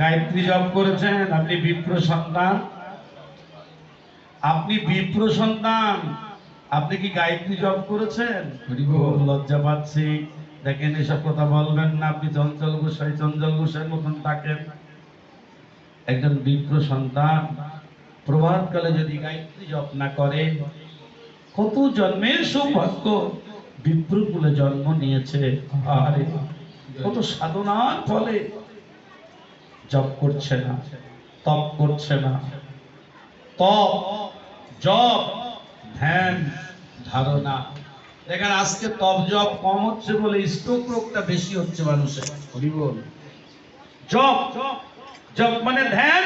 গায়ত্রী জপ করেছেন আপনি বিপ্র সন্তান। আপনি বিপ্র সন্তান আপনি কি গায়ত্রী জপ করেছেন? লজ্জা পাচ্ছি। দেখেন এসব কথা বলবেন না আপনি চঞ্চল গোসাই চঞ্চল গোসাইয়ের মতন থাকেন। একজন বিপ্র সন্তান প্রভাতকালে যদি গায়ত্রী জপ না করে কত জন্মের সৌভাগ্য বিপ্রকুলে জন্ম নিয়েছে। আরে কত সাধনার ফলে জপ করছে না তপ করছে না। তপ জপ ধ্যান ধারণা। দেখেন আজকে তপ জপ কম হচ্ছে বলে স্ট্রোক রোগটা বেশি হচ্ছে মানুষের। হরিবল জপ জপ মানে ধ্যান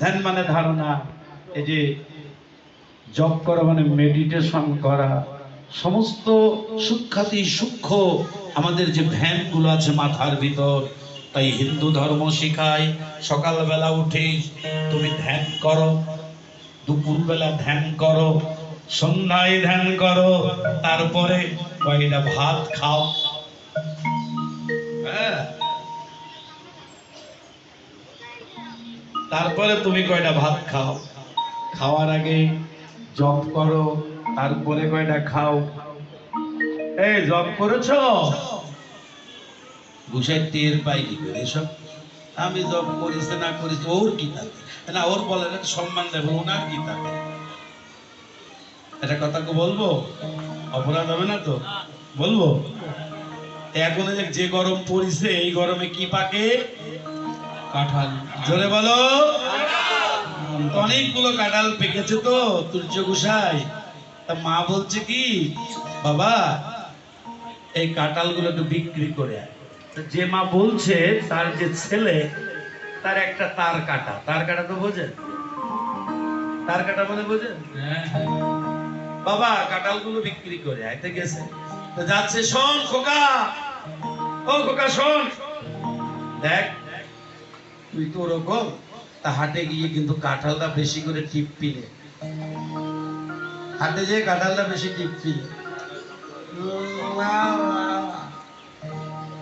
ধ্যান মানে ধারণা। এই যে জপ করা মানে মেডিটেশন করা। সমস্ত সূক্ষাতি সূক্ষ্ম আমাদের যে ধ্যানগুলো আছে মাথার ভিতর তাই হিন্দু ধর্ম শিখায়। সকালবেলা উঠে তুমি ধ্যান করো, দুপুরবেলা ধ্যান করো, সন্ধ্যায় ধ্যান করো, তারপরে কয়টা ভাত খাও। হ্যাঁ। তারপরে তুমি কয়টা ভাত খাও। খাওয়ার আগে জপ করো, তারপরে কয়টা খাও। এই জপ করেছ? গুসাই টের পাই কি করে এসব? আমি জব করিস না করিস ওর কি থাকে না, ওর বলে সম্মান দেবো, ওনার কি থাকে এটা কথা বলব? অপরাধ হবে না তো? বলব? এখন যে গরম পড়িছে, এই গরমে কি পাকে? কাঁঠাল। জোরে বলো। অনেকগুলো কাঁঠাল পেকেছে তো তুর্য গোসাই তা মা বলছে কি, বাবা, এই কাঁঠালগুলো একটু বিক্রি করে আয়। যে মা বলছে তার যে ছেলে তার একটা তার কাটা। তার কাটা তো বোঝেন তার কাটা মানে বোঝেন বাবা কাঁঠালগুলো বিক্রি করে আইতে গেছে। তো যাচ্ছে শোন খোকা। ও খোকা শোন। দেখ তুই তো ওরকম। তা হাটে গিয়ে কিন্তু কাঁঠালটা বেশি করে টিপবি রে হাটে যে কাঁঠালটা বেশি কাঁঠাল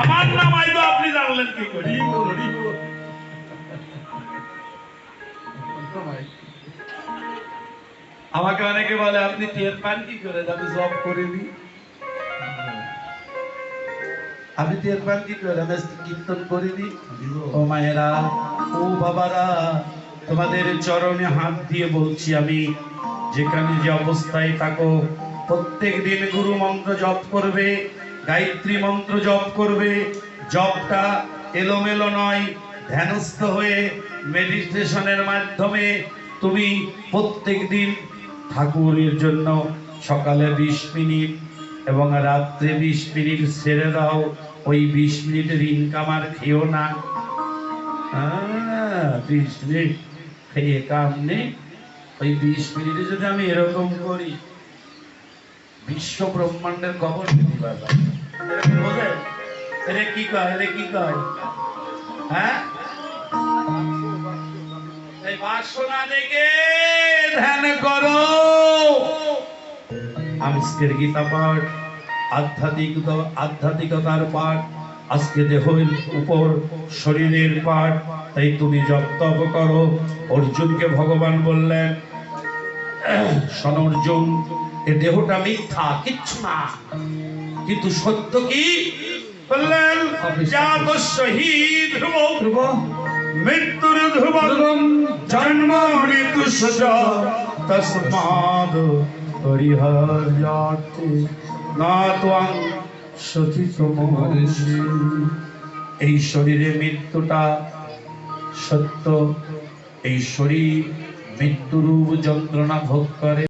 আমার নাম আইদো আপনি জানলেন কি করে? আমাকে অনেকে বলে, আপনি টের পান কি করে? আমি জব করিনি। আমি টের পান কি করে? আমি কীর্তন করিনি। ও মায়েরা, ও বাবারা, তোমাদের চরণে হাত দিয়ে বলছি আমি, যেখানে যে অবস্থায় থাকো প্রত্যেক দিন গুরু মন্ত্র জপ করবে। গায়ত্রী মন্ত্র জপ করবে। জপটা এলোমেলো নয়, ধ্যানস্থ হয়ে মেডিটেশনের মাধ্যমে তুমি প্রত্যেক দিন ঠাকুরের জন্য সকালে বিশ মিনিট এবং রাত্রে বিশ মিনিট ছেড়ে দাও। ওই বিশ মিনিটের ইনকাম আর খেয়েও না। বিশ মিনিট খেয়ে কাম নেই। ওই বিশ মিনিটে যদি আমি এরকম করি বিশ্ব ব্রহ্মাণ্ডের খবর দিতে পারলাম হ্যাঁ? এই আজকের গীতা পাঠ আধ্যাত্মিকতা আধ্যাত্মিকতার পাঠ, আজকে দেহের উপর শরীরের পাঠ, তাই তুমি জপ তপ করো। অর্জুনকে ভগবান বললেন, শোন অর্জুন এ দেহটা মিথ্যা কিচ্ছু না। কিন্তু সত্য কি? বললেন যা তো শহীদ ধ্রুব মৃত্যুর ধ্রুবম জন্ম মৃত্যু সজা তস্মাদ পরিহর্যাতে না ত্বং সচিতম এই শরীরে মৃত্যুটা সত্য এই শরীর মৃত্যুরূপ যন্ত্রণা ভোগ করে।